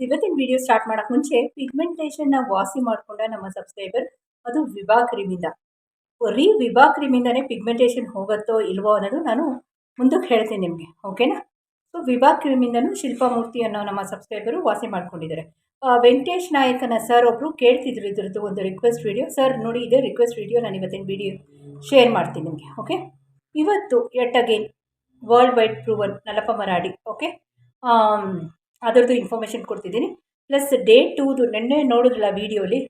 ಇವತ್ತಿನ video start ಮಾಡೋಕ್ಕೆ ಮುಂಚೆ ಪಿಗ್ಮೆಂಟೇಷನ್ನ ವಾಸಿ ಮಾಡಿಕೊಂಡ ನಮ್ಮ ಸಬ್ಸ್ಕ್ರೈಬರ್ ಅದು ವಿಭಾ ಕ್ರೀಮಿಂದ. ರೀ ವಿಭಾ ಕ್ರೀಮಿಂದನೇ ಪಿಗ್ಮೆಂಟೇಷನ್ ಹೋಗುತ್ತೋ ಇಲ್ವೋ ಅನ್ನೋದು ನಾನು ಮುಂದಕ್ಕೆ ಹೇಳ್ತೀನಿ ನಿಮಗೆ ಓಕೆನಾ ಸೊ ವಿಭಾ ಕ್ರೀಮಿಂದನೂ ಶಿಲ್ಪಾಮೂರ್ತಿ ಅನ್ನೋ ನಮ್ಮ ಸಬ್ಸ್ಕ್ರೈಬರು ವಾಸಿ ಮಾಡ್ಕೊಂಡಿದ್ದಾರೆ. ವೆಂಕಟೇಶ್ ನಾಯಕನ ಸರ್ ಒಬ್ಬರು ಕೇಳ್ತಿದ್ರು ಇದ್ರದ್ದು ಒಂದು ರಿಕ್ವೆಸ್ಟ್ ವಿಡಿಯೋ ಸರ್ ನೋಡಿ ಇದೆ ರಿಕ್ವೆಸ್ಟ್ ವಿಡಿಯೋ ನಾನು ಇವತ್ತಿನ ವಿಡಿಯೋ ಶೇರ್ ಮಾಡ್ತೀನಿ ನಿಮಗೆ ಓಕೆ ಇವತ್ತು yet again world wide proven Nalpamaradi okay ಅದರದ್ದು ಇನ್ಫಾರ್ಮೇಷನ್ ಕೊಡ್ತಿದ್ದೀನಿ. ಪ್ಲಸ್ ಡೇ ಟೂದು ನೆನ್ನೆ ನೋಡಿದ್ರಲ್ಲ ವೀಡಿಯೋಲಿ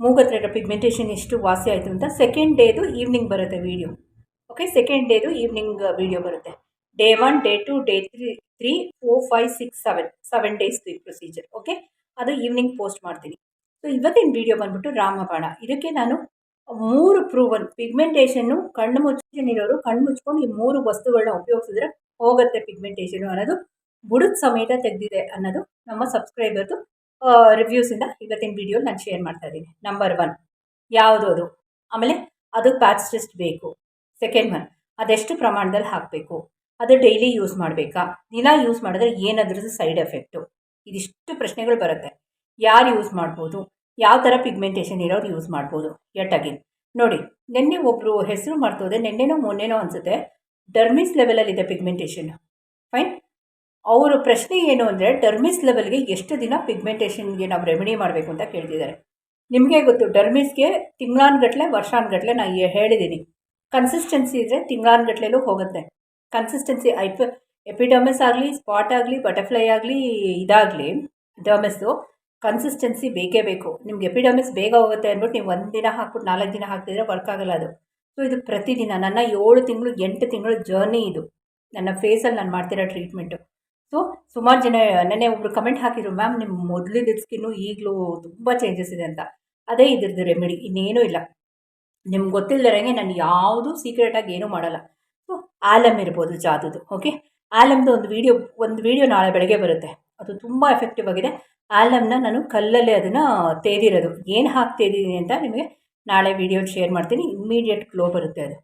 ಮೂಗತ್ರ ಪಿಗ್ಮೆಂಟೇಷನ್ ಎಷ್ಟು ವಾಸಿ ಆಯಿತು ಅಂತ. ಸೆಕೆಂಡ್ ಡೇದು ಈವ್ನಿಂಗ್ ಬರುತ್ತೆ ವೀಡಿಯೋ ಓಕೆ ಸೆಕೆಂಡ್ ಡೇದು ಈವ್ನಿಂಗ್ ವೀಡಿಯೋ ಬರುತ್ತೆ. Day one day two day three three four five six seven seven days ಈ ಪ್ರೊಸೀಜರ್ ಓಕೆ ಅದು ಈವ್ನಿಂಗ್ ಪೋಸ್ಟ್ ಮಾಡ್ತೀನಿ. ಸೊ ಇವತ್ತಿನ ವೀಡಿಯೋ ಬಂದ್ಬಿಟ್ಟು ರಾಮಬಾಣ. ಇದಕ್ಕೆ ನಾನು ಮೂರು ಪ್ರೂವನ್ ಪಿಗ್ಮೆಂಟೇಷನ್ನು ಕಣ್ಣು ಮುಚ್ಚಿರೋರು ಕಣ್ಣು ಮುಚ್ಕೊಂಡು ಈ ಮೂರು ವಸ್ತುಗಳನ್ನ ಉಪಯೋಗಿಸಿದ್ರೆ ಹೋಗುತ್ತೆ ಪಿಗ್ಮೆಂಟೇಷನು ಅನ್ನೋದು. ಬುಡದ ಸಮೇತ ತೆಗೆದಿದೆ ಅನ್ನೋದು ನಮ್ಮ ಸಬ್ಸ್ಕ್ರೈಬರ್ದು ರಿವ್ಯೂಸಿಂದ ಇವತ್ತಿನ ವಿಡಿಯೋ ನಾನು ಶೇರ್ ಮಾಡ್ತಾ ಇದ್ದೀನಿ. ನಂಬರ್ ಒನ್ ಯಾವುದು ಅದು? ಆಮೇಲೆ ಅದು ಪ್ಯಾಚ್ ಟೆಸ್ಟ್ ಬೇಕು. ಸೆಕೆಂಡ್ ಒನ್ ಅದೆಷ್ಟು ಪ್ರಮಾಣದಲ್ಲಿ ಹಾಕಬೇಕು? ಅದು ಡೈಲಿ ಯೂಸ್ ಮಾಡಬೇಕಾ? ದಿನ ಯೂಸ್ ಮಾಡಿದ್ರೆ ಏನಾದ್ರೂ ಸೈಡ್ ಎಫೆಕ್ಟು ಇದಿಷ್ಟು ಪ್ರಶ್ನೆಗಳು ಬರುತ್ತೆ. ಯಾರು ಯೂಸ್ ಮಾಡ್ಬೋದು? ಯಾವ ಥರ ಪಿಗ್ಮೆಂಟೇಷನ್ ಇರೋರು ಯೂಸ್ ಮಾಡ್ಬೋದು? ಯಟ್ ಅಗೇನ್ ನೋಡಿ, ನಿನ್ನೆ ಒಬ್ಬರು ಹೆಸರು ಮಾಡ್ತೋದೆ ನಿನ್ನೆನೋ ಮೊನ್ನೆನೋ ಅನಿಸುತ್ತೆ. ಡರ್ಮಿಸ್ ಲೆವೆಲಲ್ಲಿದೆ ಪಿಗ್ಮೆಂಟೇಷನ್ ಫೈನ್ ಅವರ ಪ್ರಶ್ನೆ ಏನು ಅಂದರೆ ಡರ್ಮಿಸ್ ಲೆವೆಲ್ಗೆ ಎಷ್ಟು ದಿನ ಪಿಗ್ಮೆಂಟೇಷನ್ಗೆ ನಾವು ರೆಮಿಡಿ ಮಾಡಬೇಕು ಅಂತ ಕೇಳ್ತಿದ್ದಾರೆ. ನಿಮಗೆ ಗೊತ್ತು ಡರ್ಮಿಸ್ಗೆ ತಿಂಗಳಾನ್ಗಟ್ಲೆ, ವರ್ಷಾನ್ಗಟ್ಲೆ ನಾನು ಹೇಳಿದ್ದೀನಿ ಕನ್ಸಿಸ್ಟೆನ್ಸಿ ಇದ್ದರೆ ತಿಂಗಳಾನ್ಗಟ್ಲೆಲೂ ಹೋಗುತ್ತೆ. ಕನ್ಸಿಸ್ಟೆನ್ಸಿ ಐಪ್ ಎಪಿಡಮಿಸ್ ಆಗಲಿ ಸ್ಪಾಟ್ ಆಗಲಿ ಬಟರ್ಫ್ಲೈ ಆಗಲಿ, ಇದಾಗಲಿ ಡರ್ಮಿಸ್ಸು ಕನ್ಸಿಸ್ಟೆನ್ಸಿ ಬೇಕೇ ಬೇಕು. ನಿಮ್ಗೆ ಎಪಿಡಮಿಸ್ ಬೇಗ ಹೋಗುತ್ತೆ ಅಂದ್ಬಿಟ್ಟು ನೀವು ಒಂದು ದಿನ ಹಾಕ್ಬಿಟ್ಟು ನಾಲ್ಕು ದಿನ ಹಾಕ್ತಿದ್ರೆ ವರ್ಕ್ ಆಗಲ್ಲ ಅದು. ಸೊ ಇದು ಪ್ರತಿದಿನ, ನನ್ನ ಏಳು ತಿಂಗಳು, ಎಂಟು ತಿಂಗಳು ಜರ್ನಿ ಇದು. ನನ್ನ ಫೇಸಲ್ಲಿ ನಾನು ಮಾಡ್ತಿರೋ ಟ್ರೀಟ್ಮೆಂಟು ಸೊ ಸುಮಾರು ಜನ ನೆನ್ನೆ ಒಬ್ರು ಕಮೆಂಟ್ ಹಾಕಿದ್ರು ಮ್ಯಾಮ್ ನಿಮ್ಮ ಮೊದಲಿನ ಸ್ಕಿನ್ನು ಈಗಲೂ ತುಂಬ ಚೇಂಜಸ್ ಇದೆ ಅಂತ. ಅದೇ ಇದ್ರದ್ದು ರೆಮಿಡಿ ಇನ್ನೇನೂ ಇಲ್ಲ. ನಿಮ್ಗೆ ಗೊತ್ತಿಲ್ಲದಂಗೆ ನಾನು ಯಾವುದೂ ಸೀಕ್ರೆಟಾಗಿ ಏನೂ ಮಾಡಲ್ಲ. ಸೊ ಆಲಮ್ ಇರ್ಬೋದು ಜಾದುದು ಓಕೆ ಆಲಮ್ದು ಒಂದು ವೀಡಿಯೋ ಒಂದು ವೀಡಿಯೋ ನಾಳೆ ಬೆಳಗ್ಗೆ ಬರುತ್ತೆ. ಅದು ತುಂಬ ಎಫೆಕ್ಟಿವ್ ಆಗಿದೆ. ಆಲಮ್ನ ನಾನು ಕಲ್ಲಲ್ಲೇ ಅದನ್ನು ತೇದಿರೋದು ಏನು ಹಾಕಿ ತೇದಿದ್ದೀನಿ ಅಂತ ನಿಮಗೆ ನಾಳೆ ವೀಡಿಯೋ ಶೇರ್ ಮಾಡ್ತೀನಿ. ಇಮ್ಮಿಡಿಯೇಟ್ ಗ್ಲೋ ಬರುತ್ತೆ ಅದು.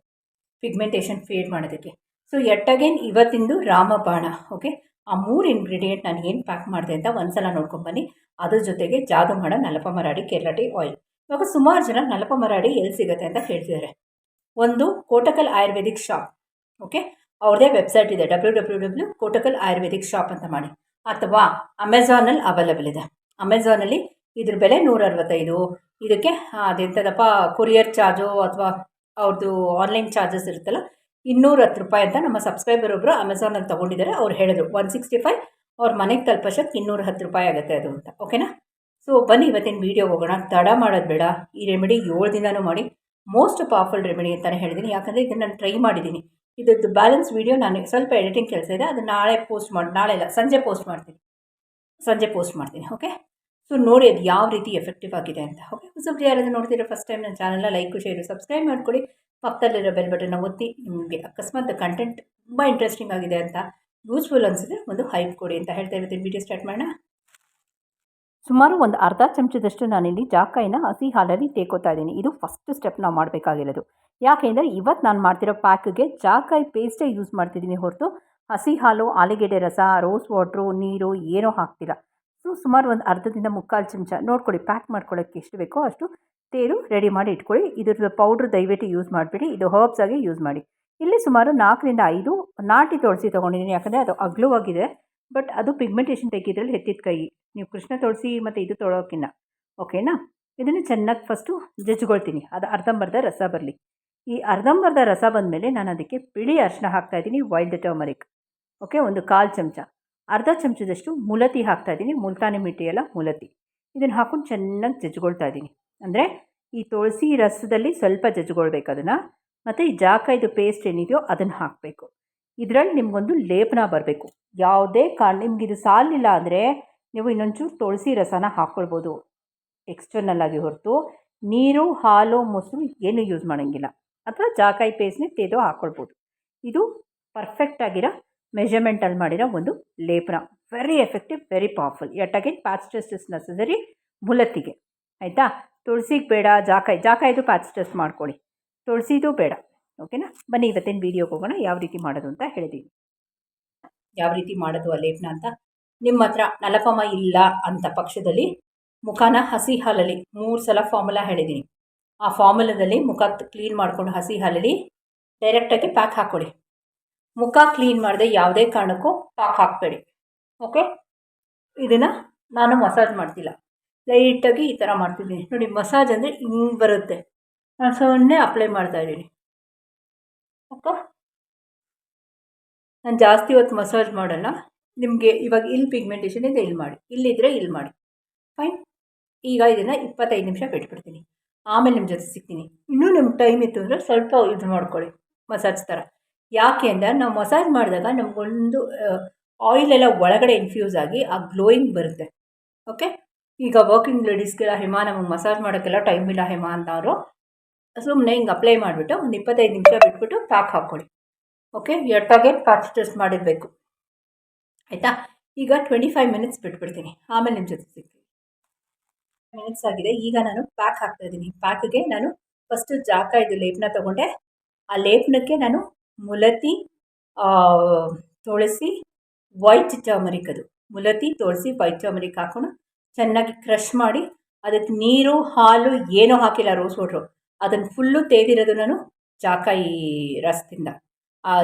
ಪಿಗ್ಮೆಂಟೇಷನ್ ಫೇಡ್ ಮಾಡೋದಕ್ಕೆ. ಸೊ ಎಟ್ ಅಗೇನ್ ಇವತ್ತಿಂದು ರಾಮಬಾಣ ಓಕೆ ಆ ಮೂರು ಇಂಗ್ರೀಡಿಯೆಂಟ್ ನಾನು ಏನು ಪ್ಯಾಕ್ ಮಾಡಿದೆ ಅಂತ ಒಂದ್ಸಲ ನೋಡ್ಕೊಂಬನ್ನಿ ಅದ್ರ ಜೊತೆಗೆ ಜಾದು ಮಾಡೋ ನಲಪ ಮರಾಡಿ ಟೀ ಆಯಿಲ್ ಇವಾಗ ಸುಮಾರು ಜನ ನಲಪ ಮರಾಡಿ ಎಲ್ಲಿ ಸಿಗುತ್ತೆ ಅಂತ ಹೇಳ್ತಿದ್ದಾರೆ ಒಂದು ಕೋಟಕಲ್ ಆಯುರ್ವೇದಿಕ್ ಶಾಪ್ ಓಕೆ ಅವ್ರದೇ ವೆಬ್ಸೈಟ್ ಇದೆ W W W Kottakkal ayurvedic shop ಅಂತ ಮಾಡಿ. ಅಥವಾ ಅಮೆಝಾನಲ್ಲಿ ಅವೈಲಬಲ್ ಇದೆ. ಅಮೆಝಾನಲ್ಲಿ ಇದ್ರ ಬೆಲೆ ನೂರ ಅರವತ್ತೈದು ಇದಕ್ಕೆ ಅದೆಂಥದಪ್ಪ ಕೊರಿಯರ್ ಚಾರ್ಜು ಅಥವಾ ಅವ್ರದ್ದು ಆನ್ಲೈನ್ ಚಾರ್ಜಸ್ ಇರುತ್ತಲ್ಲ ಇನ್ನೂರ ಹತ್ತು ರೂಪಾಯಿ ಅಂತ ನಮ್ಮ ಸಬ್ಸ್ಕ್ರೈಬರ್ ಒಬ್ಬರು ಅಮೆಝಾನಲ್ಲಿ ತೊಗೊಂಡಿದ್ದಾರೆ. ಅವ್ರು ಹೇಳಿದ್ರು ಒನ್ ಸಿಕ್ಸ್ಟಿ ಫೈವ್ ಅವ್ರ ಮನೆಗೆ ತಲುಪೋಷ್ಟಕ್ಕೆ ಇನ್ನೂರ ಹತ್ತು ರೂಪಾಯಿ ಆಗುತ್ತೆ ಅದು ಅಂತ. ಓಕೆನಾ ಸೊ ಬನ್ನಿ ಇವತ್ತಿನ ವೀಡಿಯೋ ಹೋಗೋಣ. ತಡ ಮಾಡೋದು ಬೇಡ. ಈ ರೆಮಿಡಿ ಏಳು ದಿನಾನು ಮಾಡಿ. ಮೋಸ್ಟ್ ಪವರ್ಫುಲ್ ರೆಮಿಡಿ ಅಂತಲೇ ಹೇಳಿದ್ದೀನಿ ಯಾಕಂದರೆ ಇದನ್ನು ನಾನು ಟ್ರೈ ಮಾಡಿದ್ದೀನಿ ಇದ್ರದ್ದು ಬ್ಯಾಲೆನ್ಸ್ ವೀಡಿಯೋ ನಾನು ಸ್ವಲ್ಪ ಎಡಿಟಿಂಗ್ ಕೆಲಸ ಇದೆ. ಅದು ನಾಳೆ ಪೋಸ್ಟ್ ಮಾಡಿ, ನಾಳೆ ಇಲ್ಲ ಸಂಜೆ ಪೋಸ್ಟ್ ಮಾಡ್ತೀನಿ. ಸಂಜೆ ಪೋಸ್ಟ್ ಮಾಡ್ತೀನಿ ಓಕೆ ಸೊ ನೋಡಿ ಅದು ಯಾವ ರೀತಿ ಎಫೆಕ್ಟಿವ್ ಆಗಿದೆ ಅಂತ. ಓಕೆ ಹೊಸಬ್ರು ಯಾರಾದರೂ ನೋಡ್ತಿರೋ ಫಸ್ಟ್ ಟೈಮ್ ನನ್ನ ಚಾನಲ್ನ ಲೈಕು ಶೇರು ಸಬ್ಸ್ಕ್ರೈಬ್ ಮಾಡ್ಕೊಳ್ಳಿ. ಪಕ್ಕದಲ್ಲಿರೋ ಬೆಲ್ ಬಟನ್ನ ಒತ್ತಿ, ನಿಮಗೆ ಅಕಸ್ಮಾತ್ ಕಂಟೆಂಟ್ ತುಂಬ ಇಂಟ್ರೆಸ್ಟಿಂಗ್ ಆಗಿದೆ ಅಂತ ಯೂಸ್ಫುಲ್ ಅನಿಸಿದ್ರೆ ಒಂದು ಹೈಪ್ ಕೊಡಿ ಅಂತ ಹೇಳ್ತಾ ಇರ್ತೀನಿ. ವಿಡಿಯೋ ಸ್ಟಾರ್ಟ್ ಮಾಡೋಣ. ಸುಮಾರು ಒಂದು ಅರ್ಧ ಚಮಚದಷ್ಟು ನಾನಿಲ್ಲಿ ಜಾಕಾಯಿನ ಹಸಿ ಹಾಲಲ್ಲಿ ತೇಕೋತಾ ಇದ್ದೀನಿ. ಇದು ಫಸ್ಟ್ ಸ್ಟೆಪ್ ನಾವು ಮಾಡಬೇಕಾಗಿರೋದು. ಯಾಕೆಂದರೆ ಇವತ್ತು ನಾನು ಮಾಡ್ತಿರೋ ಪ್ಯಾಕ್ಗೆ ಜಾಕಾಯಿ ಪೇಸ್ಟೇ ಯೂಸ್ ಮಾಡ್ತಿದ್ದೀನಿ ಹೊರತು ಹಸಿ ಹಾಲು, ಆಲೂಗೆಡ್ಡೆ ರಸ ರೋಸ್ ವಾಟ್ರು ನೀರು ಏನೂ ಹಾಕ್ತಿಲ್ಲ. ಸೊ ಸುಮಾರು ಒಂದು ಅರ್ಧದಿಂದ ಮುಕ್ಕಾಲು ಚಮಚ ನೋಡ್ಕೊಳ್ಳಿ ಪ್ಯಾಕ್ ಮಾಡ್ಕೊಳ್ಳೋಕ್ಕೆ ಎಷ್ಟು ಬೇಕೋ ಅಷ್ಟು ತೇರು ರೆಡಿ ಮಾಡಿ ಇಟ್ಕೊಳ್ಳಿ. ಇದ್ರದ್ದು ಪೌಡ್ರ್ ದಯವಿಟ್ಟು ಯೂಸ್ ಮಾಡಿಬಿಡಿ. ಇದು ಹರ್ಬ್ಸ್ ಆಗಿ ಯೂಸ್ ಮಾಡಿ. ಇಲ್ಲಿ ಸುಮಾರು ನಾಲ್ಕರಿಂದ ಐದು ನಾಟಿ ತೊಳಸಿ ತೊಗೊಂಡಿದ್ದೀನಿ. ಯಾಕಂದರೆ ಅದು ಅಗ್ಲುವಾಗಿದೆ. ಬಟ್ ಅದು ಪಿಗ್ಮೆಂಟೇಷನ್ ತೆಗಿದ್ರಲ್ಲಿ ಹೆತ್ತಿದ ಕೈ. ನೀವು ಕೃಷ್ಣ ತೊಳಸಿ ಮತ್ತು ಇದು ತೊಳೋಕ್ಕಿನ್ನ ಓಕೆನಾ ಇದನ್ನು ಚೆನ್ನಾಗಿ ಫಸ್ಟು ಜಜ್ಕೊಳ್ತೀನಿ ಅದು ಅರ್ಧಂಬರ್ಧ ರಸ ಬರಲಿ. ಈ ಅರ್ಧಂಬರ್ಧ ರಸ ಬಂದಮೇಲೆ ನಾನು ಅದಕ್ಕೆ ಬಿಳಿ ಅರಿಶಿನ ಹಾಕ್ತಾಯಿದ್ದೀನಿ ವೈಲ್ಡ್ ಟರ್ಮರಿಕ್ ಓಕೆ ಒಂದು ಕಾಲು ಚಮಚ. ಅರ್ಧ ಚಮಚದಷ್ಟು ಮುಲತಿ ಹಾಕ್ತಾಯಿದ್ದೀನಿ ಮುಲ್ತಾನಿ ಮಿಟ್ಟಿ ಎಲ್ಲ ಮುಲತಿ. ಇದನ್ನು ಹಾಕೊಂಡು ಚೆನ್ನಾಗಿ ಜಜ್ಕೊಳ್ತಾ ಇದ್ದೀನಿ. ಅಂದರೆ ಈ ತುಳಸಿ ರಸದಲ್ಲಿ ಸ್ವಲ್ಪ ಜಜ್ಕೊಳ್ಬೇಕು ಅದನ್ನು. ಮತ್ತು ಈ ಜಾಕಾಯ್ದು ಪೇಸ್ಟ್ ಏನಿದೆಯೋ ಅದನ್ನು ಹಾಕಬೇಕು. ಇದರಲ್ಲಿ ನಿಮಗೊಂದು ಲೇಪನ ಬರಬೇಕು. ಯಾವುದೇ ಕಾರಣ, ನಿಮ್ಗೆ ಇದು ಸಾಲಿಲ್ಲ ಅಂದರೆ ನೀವು ಇನ್ನೊಂಚೂರು ತುಳಸಿ ರಸನ ಹಾಕ್ಕೊಳ್ಬೋದು. ಎಕ್ಸ್ಟರ್ನಲ್ ಆಗಿ ಹೊರತು. ನೀರು, ಹಾಲು, ಮೊಸರು ಏನು ಯೂಸ್ ಮಾಡೋಂಗಿಲ್ಲ. ಅಥವಾ ಜಾಕಾಯಿ ಪೇಸ್ಟ್ನೇ ತೆಗೆದು ಹಾಕ್ಕೊಳ್ಬೋದು. ಇದು ಪರ್ಫೆಕ್ಟ್ ಆಗಿರೋ ಮೆಷರ್ಮೆಂಟಲ್ಲಿ ಮಾಡಿರೋ ಒಂದು ಲೇಪನ. Very effective very powerful yet again patch is necessary ಮುಲತ್ತಿಗೆ ಆಯಿತಾ? ತುಳಸಿಗೆ ಬೇಡ ಜಾಕಾಯಿ ಜಾಕಾಯಿದು ಪ್ಯಾಚ್ ಟೆಸ್ಟ್ ಮಾಡ್ಕೊಳ್ಳಿ. ತುಳಸಿದು ಬೇಡ. ಓಕೆನಾ ಬನ್ನಿ ಇವತ್ತಿನ ವೀಡಿಯೋಗೆ ಹೋಗೋಣ. ಯಾವ ರೀತಿ ಮಾಡೋದು ಅಂತ ಹೇಳಿದ್ದೀನಿ ಯಾವ ರೀತಿ ಮಾಡೋದು ಆ ಲೇಪನ ಅಂತ? ನಿಮ್ಮ ಹತ್ರ ನಲಪಮ ಇಲ್ಲ ಅಂತ ಪಕ್ಷದಲ್ಲಿ ಮುಖನ ಹಸಿ ಹಾಲಲ್ಲಿ ಮೂರು ಸಲ ಫಾರ್ಮುಲಾ ಹೇಳಿದ್ದೀನಿ ಆ ಫಾರ್ಮುಲಾದಲ್ಲಿ ಮುಖ ಕ್ಲೀನ್ ಮಾಡಿಕೊಂಡು ಹಸಿ ಹಾಲಲ್ಲಿ ಡೈರೆಕ್ಟಾಗಿ ಪ್ಯಾಕ್ ಹಾಕ್ಕೊಡಿ ಮುಖ ಕ್ಲೀನ್ ಮಾಡದೆ ಯಾವುದೇ ಕಾರಣಕ್ಕೂ ಪಾಕ್ ಹಾಕಬೇಡಿ. ಓಕೆ ಇದನ್ನು ನಾನು ಮಸಾಜ್ ಮಾಡ್ತಿಲ್ಲ. ಲೈಟಾಗಿ ಈ ಥರ ಮಾಡ್ತಿದ್ದೀನಿ. ನೋಡಿ ಮಸಾಜ್ ಅಂದರೆ ಹಿಂಗೆ ಬರುತ್ತೆ. ನಾನು ಸೊನ್ನೆ ಅಪ್ಲೈ ಮಾಡ್ತಾಯಿದ್ದೀನಿ ಓಕೆ ನಾನು ಜಾಸ್ತಿ ಹೊತ್ತು ಮಸಾಜ್ ಮಾಡಲ್ಲ. ನಿಮಗೆ ಇವಾಗ ಇಲ್ಲಿ ಪಿಗ್ಮೆಂಟೇಷನ್ ಇದೆ, ಇಲ್ಲಿ ಮಾಡಿ. ಇಲ್ಲಿದ್ದರೆ ಇಲ್ಲಿ ಮಾಡಿ. ಫೈನ್ ಈಗ ಇದನ್ನು ಇಪ್ಪತ್ತೈದು ನಿಮಿಷ ಬಿಟ್ಬಿಡ್ತೀನಿ. ಆಮೇಲೆ ನಿಮ್ಮ ಜೊತೆ ಸಿಗ್ತೀನಿ. ಇನ್ನೂ ನಿಮ್ಗೆ ಟೈಮ್ ಇತ್ತು ಅಂದರೆ ಸ್ವಲ್ಪ ಇದು ಮಾಡ್ಕೊಳ್ಳಿ. ಮಸಾಜ್ ಥರ ಯಾಕೆ ಅಂದರೆ ನಾವು ಮಸಾಜ್ ಮಾಡಿದಾಗ ನಮಗೊಂದು ಆಯಿಲೆಲ್ಲ ಒಳಗಡೆ ಇನ್ಫ್ಯೂಸ್ ಆಗಿ ಆ ಗ್ಲೋಯಿಂಗ್ ಬರುತ್ತೆ. ಓಕೆ ಈಗ ವರ್ಕಿಂಗ್ ಲೇಡೀಸ್ಗೆಲ್ಲ ಹಿಮಾ, ನಮಗೆ ಮಸಾಜ್ ಮಾಡೋಕ್ಕೆಲ್ಲ ಟೈಮ್ ಇಲ್ಲ ಹೇಮಾ ಅಂತ ಅವರು ಸುಮ್ಮನೆ ಹಿಂಗೆ ಅಪ್ಲೈ ಮಾಡಿಬಿಟ್ಟು ಒಂದು ಇಪ್ಪತ್ತೈದು ನಿಮಿಷ ಬಿಟ್ಬಿಟ್ಟು ಪ್ಯಾಕ್ ಹಾಕ್ಕೊಳ್ಳಿ ಓಕೆ ಎಟ್ಟಾಗೆ ಪ್ಯಾಚ್ ಟೆಸ್ಟ್ ಮಾಡಿರಬೇಕು. ಆಯಿತಾ? ಈಗ ಟ್ವೆಂಟಿ ಫೈವ್ ಮಿನಿಟ್ಸ್ ಬಿಟ್ಬಿಡ್ತೀನಿ. ಆಮೇಲೆ ನಿಮ್ಮ ಜೊತೆ ಸಿಗ್ತೀನಿ. ಮಿನಿಟ್ಸ್ ಆಗಿದೆ. ಈಗ ನಾನು ಪ್ಯಾಕ್ ಹಾಕ್ತಾ ಇದ್ದೀನಿ. ಪ್ಯಾಕ್ಗೆ ನಾನು ಫಸ್ಟು ಜಾಕ ಇದು ಲೇಪನ ತೊಗೊಂಡೆ. ಆ ಲೇಪನಕ್ಕೆ ನಾನು ಮುಲತಿ ತುಳಸಿ ವೈಟ್ ಟರ್ಮರಿಕ್ ಅದು. ಮುಲತಿ, ತುಳಸಿ ವೈಟ್ ಟರ್ಮರಿಕ್ ಹಾಕ್ಕೊಂಡು ಚೆನ್ನಾಗಿ ಕ್ರಷ್ ಮಾಡಿ, ಅದಕ್ಕೆ ನೀರು, ಹಾಲು ಏನೂ ಹಾಕಿಲ್ಲ ರೋಸ್ ವಾಟ್ರು ಅದನ್ನು ಫುಲ್ಲು ತೇದಿರೋದು ನಾನು ಜಾಕಾಯಿ ರಸದಿಂದ.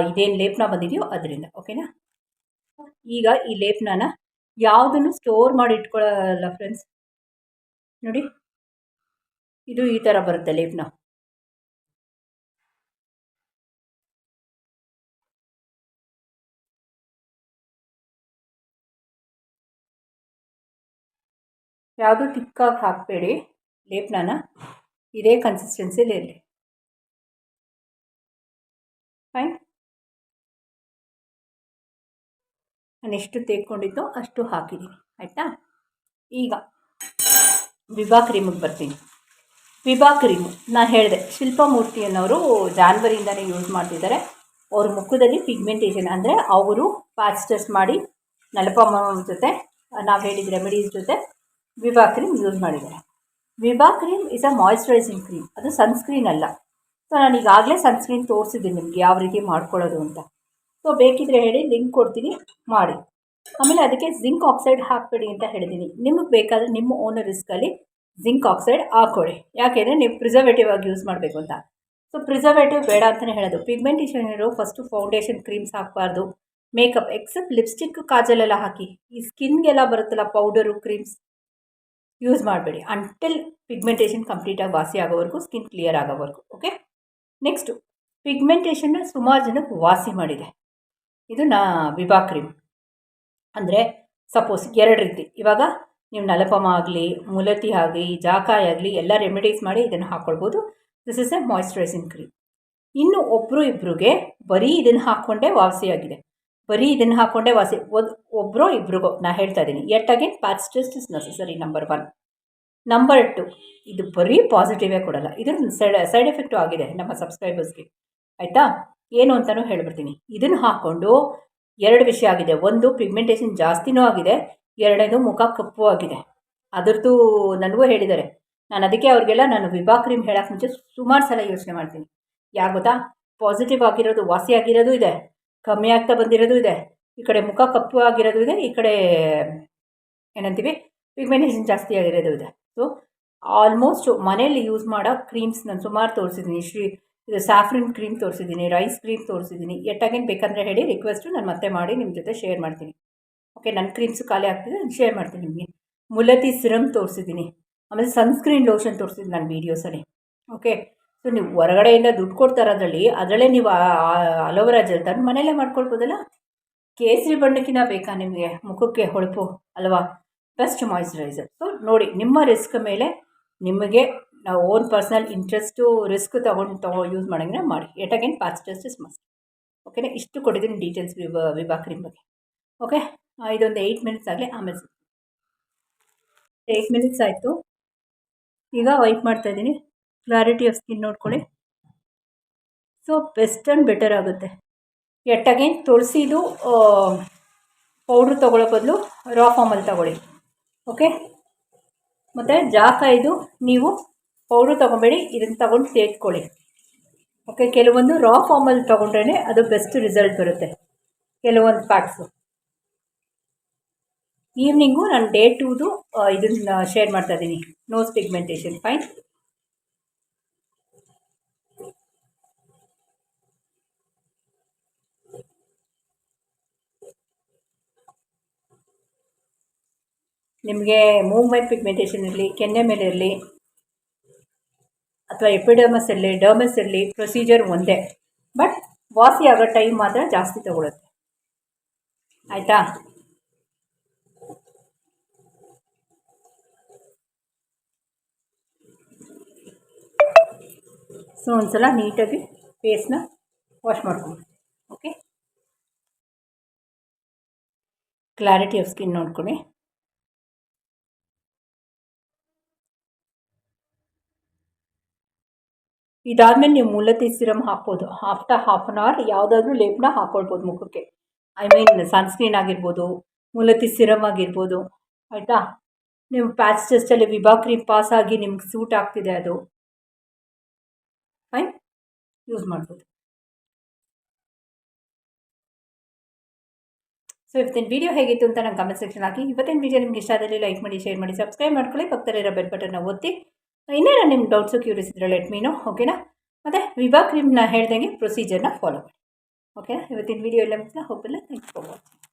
ಇದೇನು ಲೇಪನ ಬಂದಿದೆಯೋ ಅದರಿಂದ ಓಕೆನಾ ಈಗ ಈ ಲೇಪನನ ಯಾವುದನ್ನು ಸ್ಟೋರ್ ಮಾಡಿ ಇಟ್ಕೊಳ್ಳಲ್ಲ ಫ್ರೆಂಡ್ಸ್ ನೋಡಿ. ಇದು ಈ ಥರ ಬರುತ್ತೆ ಲೇಪನ. ಯಾವುದು ತಿಕ್ಕಾಗಿ ಹಾಕಬೇಡಿ, ಲೇಪನನ. ಇದೇ ಕನ್ಸಿಸ್ಟೆನ್ಸಿಲಿ ಇರಲಿ. ಫೈನ್ ನಾನು ಎಷ್ಟು ತೆಕ್ಕೊಂಡಿದ್ದೋ ಅಷ್ಟು ಹಾಕಿದ್ದೀನಿ ಆಯಿತಾ? ಈಗ ವಿಭಾ ಕ್ರೀಮಿಗೆ ಬರ್ತೀನಿ. ವಿಭಾ ಕ್ರೀಮು ನಾನು ಹೇಳಿದೆ ಶಿಲ್ಪಮೂರ್ತಿ ಅನ್ನೋರು ಜಾನ್ವರಿಯಿಂದನೇ ಯೂಸ್ ಮಾಡ್ತಿದ್ದಾರೆ ಅವ್ರ ಮುಖದಲ್ಲಿ ಪಿಗ್ಮೆಂಟೇಷನ್ ಅಂದರೆ ಅವರು ಪ್ಯಾಚ್ ಟೆಸ್ಟ್ ಮಾಡಿ, ನಲಪಮ್ಮ ಜೊತೆ, ನಾವು ಹೇಳಿದ ರೆಮಿಡೀಸ್ ಜೊತೆ ವಿಭಾ ಕ್ರೀಮ್ ಯೂಸ್ ಮಾಡಿದ್ದಾರೆ. Vibha cream is a moisturising cream ಅದು ಸನ್ಸ್ಕ್ರೀನ್ ಅಲ್ಲ. ಸೊ ನಾನು ಈಗಾಗಲೇ ಸನ್ಸ್ಕ್ರೀನ್ ತೋರಿಸಿದ್ದೀನಿ ನಿಮಗೆ ಯಾವ ರೀತಿ ಮಾಡ್ಕೊಳ್ಳೋದು ಅಂತ. ಸೊ ಬೇಕಿದ್ರೆ ಹೇಳಿ ಲಿಂಕ್ ಕೊಡ್ತೀನಿ, ಮಾಡಿ. ಆಮೇಲೆ ಅದಕ್ಕೆ ಜಿಂಕ್ ಆಕ್ಸೈಡ್ ಹಾಕಬೇಡಿ ಅಂತ ಹೇಳಿದ್ದೀನಿ. ನಿಮಗೆ ಬೇಕಾದರೆ ನಿಮ್ಮ ಓನ್ ರಿಸ್ಕಲ್ಲಿ ಜಿಂಕ್ ಆಕ್ಸೈಡ್ ಹಾಕೊಳ್ಳಿ. ಯಾಕೆಂದರೆ ನೀವು ಪ್ರಿಸರ್ವೇಟಿವ್ ಆಗಿ ಯೂಸ್ ಮಾಡಬೇಕು ಅಂತ. ಸೊ ಪ್ರಿಸರ್ವೇಟಿವ್ ಬೇಡ ಅಂತಲೇ ಹೇಳೋದು. ಪಿಗ್ಮೆಂಟೇಷನ್ ಇರೋ ಫಸ್ಟು ಫೌಂಡೇಶನ್ ಕ್ರೀಮ್ಸ್ ಹಾಕಬಾರ್ದು. ಮೇಕಪ್ ಎಕ್ಸೆಪ್ಟ್ ಲಿಪ್ಸ್ಟಿಕ್ ಕಾಜಲೆಲ್ಲ ಹಾಕಿ. ಈ ಸ್ಕಿನ್ಗೆಲ್ಲ ಬರುತ್ತಲ್ಲ ಪೌಡರು ಕ್ರೀಮ್ಸ್ ಯೂಸ್ ಮಾಡಬೇಡಿ ಅಂಟಿಲ್ ಪಿಗ್ಮೆಂಟೇಷನ್ ಕಂಪ್ಲೀಟಾಗಿ ವಾಸಿ ಆಗೋವರೆಗೂ ಸ್ಕಿನ್ ಕ್ಲಿಯರ್ ಆಗೋವರೆಗೂ ಓಕೆ ನೆಕ್ಸ್ಟು ಪಿಗ್ಮೆಂಟೇಷನ್ನ ಸುಮಾರು ಜನಕ್ಕೆ ವಾಸಿ ಮಾಡಿದೆ. ಇದು ನಾ ವಿಭಾ ಕ್ರೀಮ್ ಅಂದರೆ ಸಪೋಸ್ ಎರಡು ರೀತಿ. ಇವಾಗ ನೀವು ನಲಪಮ ಆಗಲಿ, ಮುಲತಿ ಆಗಲಿ, ಜಾಕಾಯಿ ಆಗಲಿ, ಎಲ್ಲ ರೆಮಿಡೀಸ್ ಮಾಡಿ ಇದನ್ನು ಹಾಕ್ಕೊಳ್ಬೋದು this is a moisturising cream ಇನ್ನು ಒಬ್ಬರು ಇಬ್ಬರಿಗೆ ಬರೀ ಇದನ್ನು ಹಾಕ್ಕೊಂಡೇ ವಾಸಿಯಾಗಿದೆ ಬರೀ ಇದನ್ನು ಹಾಕ್ಕೊಂಡೇ ವಾಸಿ, ಒದ್ ಒಬ್ಬರು ಇಬ್ರಿಗೋ ನಾ ಹೇಳ್ತಾ ಇದ್ದೀನಿ yet again patch test is necessary number one number two ಇದು ಬರೀ ಪಾಸಿಟಿವೇ ಕೊಡಲ್ಲ. ಇದ್ರ ಸೈಡ್ ಸೈಡ್ ಎಫೆಕ್ಟು ಆಗಿದೆ ನಮ್ಮ ಸಬ್ಸ್ಕ್ರೈಬರ್ಸ್ಗೆ ಆಯಿತಾ? ಏನು ಅಂತಲೂ ಹೇಳ್ಬಿಡ್ತೀನಿ. ಇದನ್ನು ಹಾಕ್ಕೊಂಡು ಎರಡು ವಿಷಯ ಆಗಿದೆ. ಒಂದು ಪಿಗ್ಮೆಂಟೇಷನ್ ಜಾಸ್ತಿನೂ ಆಗಿದೆ. ಎರಡನೇದು, ಮುಖ ಕಪ್ಪು ಆಗಿದೆ. ಅದರದ್ದು ನನಗೂ ಹೇಳಿದ್ದಾರೆ. ನಾನು ಅದಕ್ಕೆ ಅವ್ರಿಗೆಲ್ಲ ನಾನು ವಿಭಾ ಕ್ರೀಮ್ ಹೇಳೋಕ್ಕೆ ಮುಂಚೆ ಸುಮಾರು ಸಲ ಯೋಚನೆ ಮಾಡ್ತೀನಿ. ಯಾರು ಗೊತ್ತಾ? ಪಾಸಿಟಿವ್ ಆಗಿರೋದು, ವಾಸಿ ಆಗಿರೋದು ಇದೆ. ಕಮ್ಮಿ ಆಗ್ತಾ ಬಂದಿರೋದು ಇದೆ. ಈ ಕಡೆ ಮುಖ ಕಪ್ಪು ಆಗಿರೋದು ಇದೆ, ಈ ಕಡೆ ಏನಂತೀವಿ ಪಿಗ್ಮೆಂಟೇಷನ್ ಜಾಸ್ತಿ ಆಗಿರೋದು ಇದೆ. ಸೊ ಆಲ್ಮೋಸ್ಟ್ ಮನೇಲಿ ಯೂಸ್ ಮಾಡೋ ಕ್ರೀಮ್ಸ್ ನಾನು ಸುಮಾರು ತೋರಿಸಿದ್ದೀನಿ. ಶ್ರೀ, ಇದು ಸ್ಯಾಫ್ರಿನ್ ಕ್ರೀಮ್ ತೋರಿಸಿದ್ದೀನಿ ರೈಸ್ ಕ್ರೀಮ್ ತೋರಿಸಿದ್ದೀನಿ. ಎಟ್ಟಾಗೇನು ಬೇಕಂದರೆ ಹೇಳಿ ರಿಕ್ವೆಸ್ಟು ನಾನು ಮತ್ತೆ ಮಾಡಿ ನಿಮ್ಮ ಜೊತೆ ಶೇರ್ ಮಾಡ್ತೀನಿ. ಓಕೆ ನನ್ನ ಕ್ರೀಮ್ಸು ಖಾಲಿ ಆಗ್ತಿದೆ, ನಾನು ಶೇರ್ ಮಾಡ್ತೀನಿ ನಿಮಗೆ. ಮುಲತಿ ಸಿರಮ್ ತೋರಿಸಿದ್ದೀನಿ. ಆಮೇಲೆ ಸನ್ಸ್ಕ್ರೀನ್ ಲೋಷನ್ ತೋರಿಸಿದ್ದೀನಿ ನಾನು ವೀಡಿಯೋಸಲ್ಲಿ ಓಕೆ ಸೊ ನೀವು ಹೊರಗಡೆಯಿಂದ ದುಡ್ಡು ಕೊಡ್ತಾರೆ ಅದರಲ್ಲಿ ಅದರಲ್ಲೇ ನೀವು ಅಲೋವೆರಾ ಜೆಲ್ ತಂದು ಮನೆಯಲ್ಲೇ ಮಾಡ್ಕೊಳ್ಬೋದಲ್ಲ? ಕೇಸರಿ ಬಣ್ಣಕ್ಕಿಂತ ಬೇಕಾ ನಿಮಗೆ? ಮುಖಕ್ಕೆ ಹೊಳಪು, ಅಲ್ವಾ? ಬೆಸ್ಟ್ ಮಾಯಿಶ್ಚರೈಸರ್ ಸೊ ನೋಡಿ, ನಿಮ್ಮ ರಿಸ್ಕ್ ಮೇಲೆ ನಿಮಗೆ ನಾವು ಓನ್ ಪರ್ಸ್ನಲ್ ಇಂಟ್ರೆಸ್ಟು ರಿಸ್ಕ್ ತೊಗೊಂಡು ತಗೋ ಯೂಸ್ ಮಾಡೋಂಗೆ ಮಾಡಿ. Yet again fast test is must ಓಕೆನಾ ಇಷ್ಟು ಕೊಟ್ಟಿದ್ದೀನಿ ಡೀಟೇಲ್ಸ್ ವಿಭಾ ವಿಭಾ ಬಗ್ಗೆ ಓಕೆ ಇದೊಂದು ಏಯ್ಟ್ ಮಿನಿಟ್ಸ್ ಆಗಲಿ, ಆಮೇಲೆ ಏಯ್ಟ್ ಮಿನಿಟ್ಸ್ ಆಯಿತು. ಈಗ ವೈಟ್ ಮಾಡ್ತಾಯಿದ್ದೀನಿ ಕ್ಲಾರಿಟಿ ಆಫ್ ಸ್ಕಿನ್ ನೋಡ್ಕೊಳ್ಳಿ. ಸೊ ಬೆಸ್ಟ್ ಆ್ಯಂಡ್ ಬೆಟರ್ ಆಗುತ್ತೆ. ಎಟ್ ಅಗೇನ್ ತುಳಸಿದು ಪೌಡ್ರ್ ತೊಗೊಳ್ಳೋ ಬದಲು ರಾ ಫಾರ್ಮಲ್ಲಿ ತಗೊಳ್ಳಿ. ಓಕೆ ಮತ್ತು ಜಾಕಾಯ್ದು ನೀವು ಪೌಡ್ರ್ ತೊಗೊಬೇಡಿ, ಇದನ್ನು ತಗೊಂಡು ಸೇರ್ಕೊಳ್ಳಿ ಓಕೆ ಕೆಲವೊಂದು ರಾ ಫಾರ್ಮಲ್ಲಿ ತೊಗೊಂಡ್ರೇ ಅದು ಬೆಸ್ಟ್ ರಿಸಲ್ಟ್ ಬರುತ್ತೆ. ಕೆಲವೊಂದು ಪ್ಯಾಕ್ಸು ಈವ್ನಿಂಗು ನಾನು ಡೇ ಟೂದು ಇದನ್ನು ಶೇರ್ ಮಾಡ್ತಾ ಇದ್ದೀನಿ. ನೋಸ್ ಪಿಗ್ಮೆಂಟೇಷನ್ ಫೈನ್ ನಿಮಗೆ ಮೂವ್ಮೆಂಟ್ ಪಿಗ್ಮೆಂಟೇಷನ್ ಇರಲಿ, ಕೆನ್ನೆ ಮೇಲೆ ಇರಲಿ, ಅಥವಾ ಎಪಿಡರ್ಮಸ್ ಇರಲಿ ಡರ್ಮಸ್ ಇರಲಿ ಪ್ರೊಸೀಜರ್ ಒಂದೇ. ಬಟ್ ವಾಸಿ ಆಗೋ ಟೈಮ್ ಮಾತ್ರ ಜಾಸ್ತಿ ತಗೊಳುತ್ತೆ. ಆಯಿತಾ? ಸೊ ಒಂದ್ಸಲ ನೀಟಾಗಿ ಫೇಸ್ನ ವಾಶ್ ಮಾಡ್ಕೊಂಡು ಓಕೆ ಕ್ಲಾರಿಟಿ ಆಫ್ ಸ್ಕಿನ್ ನೋಡ್ಕೊಳ್ಳಿ. ಇದಾದಮೇಲೆ ನೀವು ಮೂಲತಿ ಸಿರಮ್ ಹಾಕ್ಬೋದು. ಆಫ್ಟರ್ ಹಾಫ್ ಆನ್ ಅವರ್ ಯಾವುದಾದ್ರೂ ಲೇಪನ ಹಾಕ್ಕೊಳ್ಬೋದು ಮುಖಕ್ಕೆ. ಐ ಮೀನ್ ಸನ್ಸ್ಕ್ರೀನ್ ಆಗಿರ್ಬೋದು, ಮೂಲತಿ ಸಿರಮ್ ಆಗಿರ್ಬೋದು, ಆಯಿತಾ? ನೀವು ಪ್ಯಾಚ್ ಟೆಸ್ಟಲ್ಲಿ ವಿಭಾ ಕ್ರೀಮ್ ಪಾಸ್ ಆಗಿ ನಿಮ್ಗೆ ಸೂಟ್ ಆಗ್ತಿದೆ ಅದು. ಫೈನ್ ಯೂಸ್ ಮಾಡ್ಬೋದು. ಸೊ ಇವತ್ತಿನ ವೀಡಿಯೋ ಹೇಗಿತ್ತು ಅಂತ ನಂಗೆ ಕಮೆಂಟ್ ಸೆಕ್ಷನ್ ಹಾಕಿ. ಇವತ್ತಿನ ವೀಡಿಯೋ ನಿಮ್ಗೆ ಇಷ್ಟ ಆದಲ್ಲಿ ಲೈಕ್ ಮಾಡಿ ಶೇರ್ ಮಾಡಿ ಸಬ್ಸ್ಕ್ರೈಬ್ ಮಾಡ್ಕೊಳ್ಳಿ. ಪಕ್ಕದಲ್ಲಿರೋ ಬೆಲ್ ಬಟನ್ನ ಒತ್ತಿ. ಇನ್ನೇನು ನಿಮ್ಮ ಡೌಟ್ಸು ಕ್ಯೂರಿಯಸ್ ಇದ್ದರೆ ಲೆಟ್ ಮೀನು ಓಕೆನಾ ಮತ್ತು ವಿಭಾ ಕ್ರೀಮ್ನ ಹೇಳ್ದಂಗೆ ಪ್ರೊಸೀಜರ್ನ ಫಾಲೋ ಮಾಡಿ. ಓಕೆನಾ ಇವತ್ತಿನ ವೀಡಿಯೋ ಎಲ್ಲ ಮುಗಿಸ್ತಾ ಹೋಗಲ್ಲ ಥ್ಯಾಂಕ್ಸ್ ಫಾರ್ ವಾಚಿಂಗ್